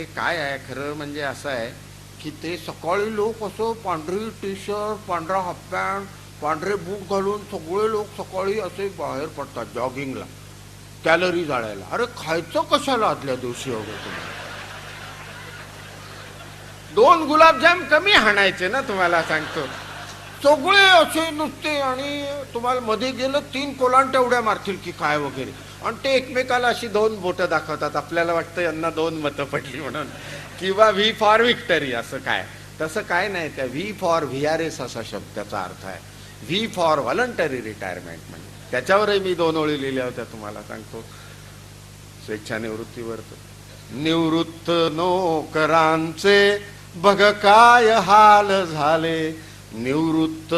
ते काय आहे? खरं म्हणजे असं आहे की ते सकाळी लोक असं पांढरी टी शर्ट पांढरा हाफ पॅन्ट पांढरे बूट घालून सगळे लोक सकाळी असे बाहेर पडतात जॉगिंगला कॅलरी जाळायला. अरे खायचं कशाला आदल्या दिवशी वगैरे तुम्ही? दोन गुलाबजाम कमी हाणायचे ना तुम्हाला सांगतो. सगळे असे नुसते आणि तुम्हाला मध्ये गेलं तीन कोलांट एवढ्या मारतील की काय वगैरे. आणि ते एकमेकाला अशी दोन बोटं दाखवतात. आपल्याला वाटतं यांना दोन मतं पडली म्हणून. किंवा व्ही फॉर विक्टरी असं काय. तसं काय नाही त्या V for V R S असा शब्दाचा अर्थ आहे. व्ही फॉर व्हॉलंटरी रिटायरमेंट म्हणजे. त्याच्यावरही मी दोन ओळी लिहिल्या होत्या तुम्हाला सांगतो. स्वेच्छानिवृत्तीवर निवृत्त नोकरांचे बघ काय हाल झाले. निवृत्त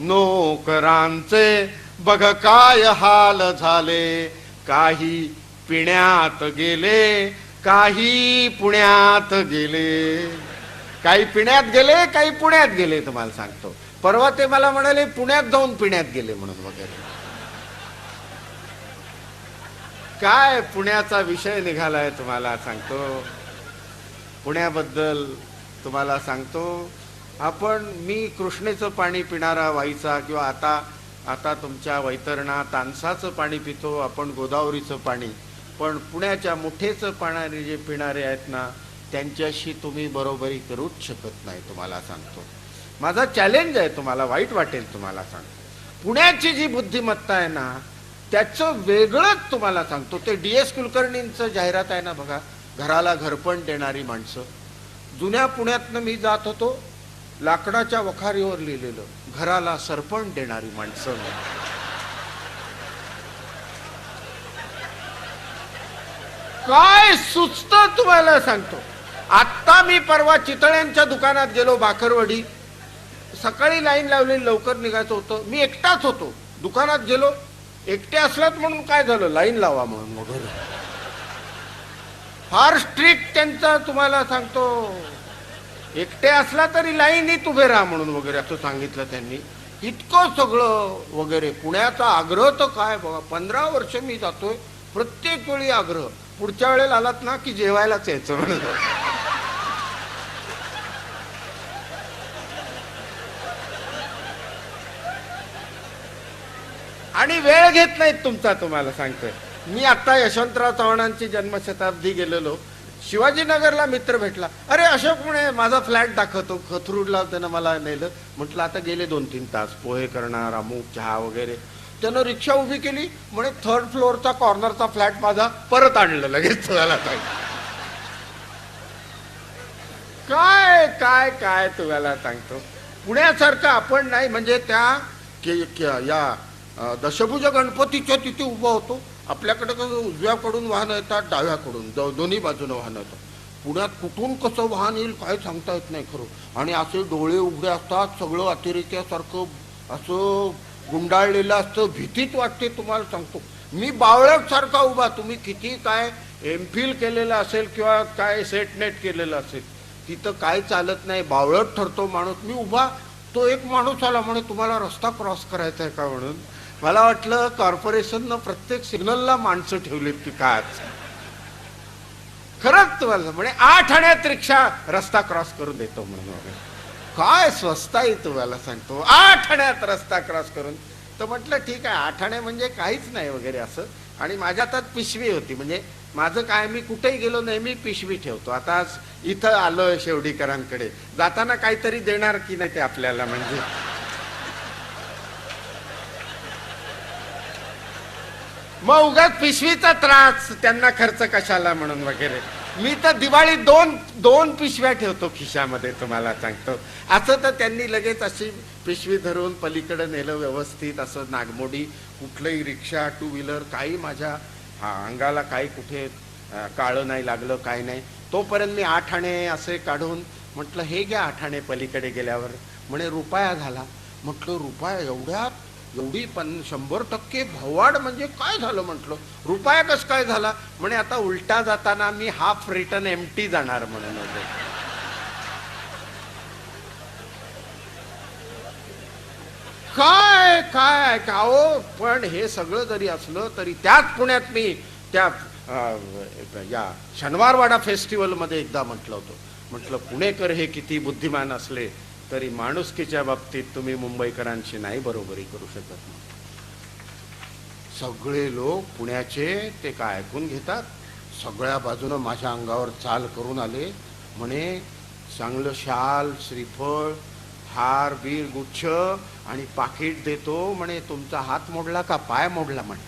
नोकरांचे बघ काय हाल झाले. काही पिण्यात गेले काही पुण्यात गेले. काही पिण्यात गेले काही पुण्यात गेले तुम्हाला सांगतो. परवा ते मला म्हणाले पुण्यात जाऊन पिण्यात गेले म्हणून वगैरे. काय पुण्याचा विषय निघालाय तुम्हाला सांगतो? पुण्याबद्दल तुम्हाला सांगतो. आपण मी कृष्णेचं पाणी पिणारा व्हायचा किंवा आता आता तुमच्या वैतरणा तानसाचं पाणी पितो आपण गोदावरीचं पाणी. पण पुण्याच्या मुठेचं पाणारे जे पिणारे आहेत ना त्यांच्याशी तुम्ही बरोबरी करूच शकत नाही तुम्हाला सांगतो. माझा चॅलेंज आहे तुम्हाला वाईट वाटेल तुम्हाला सांगतो. पुण्याची जी बुद्धिमत्ता आहे ना त्याचं वेगळंच तुम्हाला सांगतो. ते डी एस कुलकर्णींचं जाहिरात आहे ना बघा घराला घरपण देणारी माणसं. जुन्या पुण्यातनं मी जात होतो लाकडाच्या वखारीवर लिहिलेलं घराला सरपण देणारी माणसं. काय सुचत तुम्हाला सांगतो. आत्ता मी परवा चितळ्यांच्या दुकानात गेलो बाकरवडी सकाळी लाईन लावलेली लवकर निघायचं होतं. मी एकटाच होतो. दुकानात गेलो. एकटे असलात म्हणून काय झालं? लाईन लावा म्हणून वगैरे. फार स्ट्रिक्ट त्यांचा तुम्हाला सांगतो. एकटे असला तरी लाईनीत उभे राहा म्हणून वगैरे असं सांगितलं त्यांनी. इतकं सगळं वगैरे पुण्याचा आग्रह तर काय बघा पंधरा वर्ष मी जातोय प्रत्येक वेळी आग्रह. पुढच्या वेळेला आलात ना की जेवायलाच यायचं म्हणत आणि वेळ घेत नाहीत तुमचा तुम्हाला सांगतोय. मी आता यशवंतराव चव्हाणांची जन्मशताब्दी गेलेलो. शिवाजीनगरला मित्र भेटला. अरे अशोक म्हणे माझा फ्लॅट दाखवतो. खथरूडला त्यानं मला नेलं. म्हटलं आता गेले दोन तीन तास. पोहे करणार अमुक चहा वगैरे. त्यानं रिक्षा उभी केली. म्हणे थर्ड फ्लोअरचा कॉर्नरचा फ्लॅट माझा परत आणलं लगेच. तुम्हाला काय काय काय तुम्हाला सांगतो. पुण्यासारखं आपण नाही. म्हणजे त्या के- के- या दशभुज गणपतीच्या तिथे उभा होतो. आपल्याकडे कसं उजव्याकडून वाहन येतात डाव्याकडून दो- दोन्ही बाजूनं वाहन येतात. पुण्यात कुठून कसं वाहन येईल काय सांगता येत नाही खरं. आणि असे डोळे उघडे असतात सगळं अतिरेक्यासारखं असं गुंडाळलेलं असतं. भीतीच वाटते तुम्हाला सांगतो. मी बावळटसारखा उभा तुम्ही किती काय एम फिल केलेलं असेल किंवा काय सेट नेट केलेलं असेल तिथं काय चालत नाही. बावळत ठरतो माणूस. मी उभा तो एक माणूस आला म्हणे तुम्हाला रस्ता क्रॉस करायचा आहे का म्हणून? मला वाटलं कॉर्पोरेशननं प्रत्येक सिग्नलला माणसं ठेवलीत की काय खरंच तुम्हाला म्हणे आठ आण्यात रिक्षा रस्ता क्रॉस करून देतो म्हणून काय स्वस्त आहे तुम्हाला सांगतो. आठ आण्यात रस्ता क्रॉस करून. तर म्हटलं ठीक आहे आठ आणे म्हणजे काहीच नाही वगैरे असं. आणि माझ्या हातात पिशवी होती. म्हणजे माझं काय मी कुठेही गेलो नेहमी पिशवी ठेवतो. आता इथं आलोय शेवडीकरांकडे. जाताना काहीतरी देणार की नाही ते आपल्याला म्हणजे? मग उगाच पिशवीचा त्रास त्यांना खर्च कशाला म्हणून वगैरे. मी तर दिवाळी दोन दोन पिशव्या ठेवतो खिशामध्ये तुम्हाला सांगतो. असं तर त्यांनी लगेच अशी पिशवी धरून पलीकडे नेलं व्यवस्थित असं नागमोडी कुठलंही रिक्षा टू व्हीलर काही माझ्या हा अंगाला काही कुठे काळं नाही लागलं काय नाही. तोपर्यंत मी आठ आणे असे काढून म्हटलं हे घ्या आठ आणे पलीकडे गेल्यावर. म्हणे रुपया झाला म्हटलं रुपया एवढ्या एवढी पण शंभर टक्के भवाड म्हणजे काय झालं म्हटलं? रुपया कस काय झाला? म्हणे आता उलटा जाताना मी हाफ रिटर्न एमटी जाणार म्हणून होते. काय काय का हो? पण हे सगळं जरी असलं तरी त्याच पुण्यात मी त्या या शनिवारवाडा फेस्टिवलमध्ये एकदा म्हटलं होतं. म्हटलं पुणेकर हे किती बुद्धिमान असले. तरी माणुसकीच्या बाबतीत तुम्ही मुंबईकरांशी नाही बरोबरी करू शकत. सगळे लोक पुण्याचे ते काय ऐकून घेतात? सगळ्या बाजूनं माझ्या अंगावर चाल करून आले. म्हणे चांगलं शाल श्रीफळ हार बीर गुच्छ आणि पाकिट देतो. म्हणे तुमचा हात मोडला का पाय मोडला म्हणे.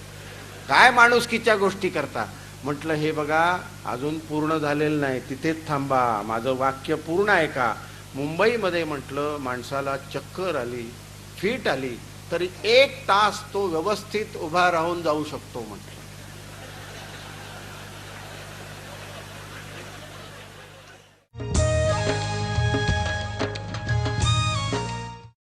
काय माणुसकीच्या गोष्टी करता म्हटलं हे बघा अजून पूर्ण झालेलं नाही. तिथेच थांबा. माझं वाक्य पूर्ण आहे का? मुंबईमध्ये म्हटलं माणसाला चक्कर आली फीट आली तरी एक तास तो व्यवस्थित उभा राहून जाऊ शकतो म्हटलं.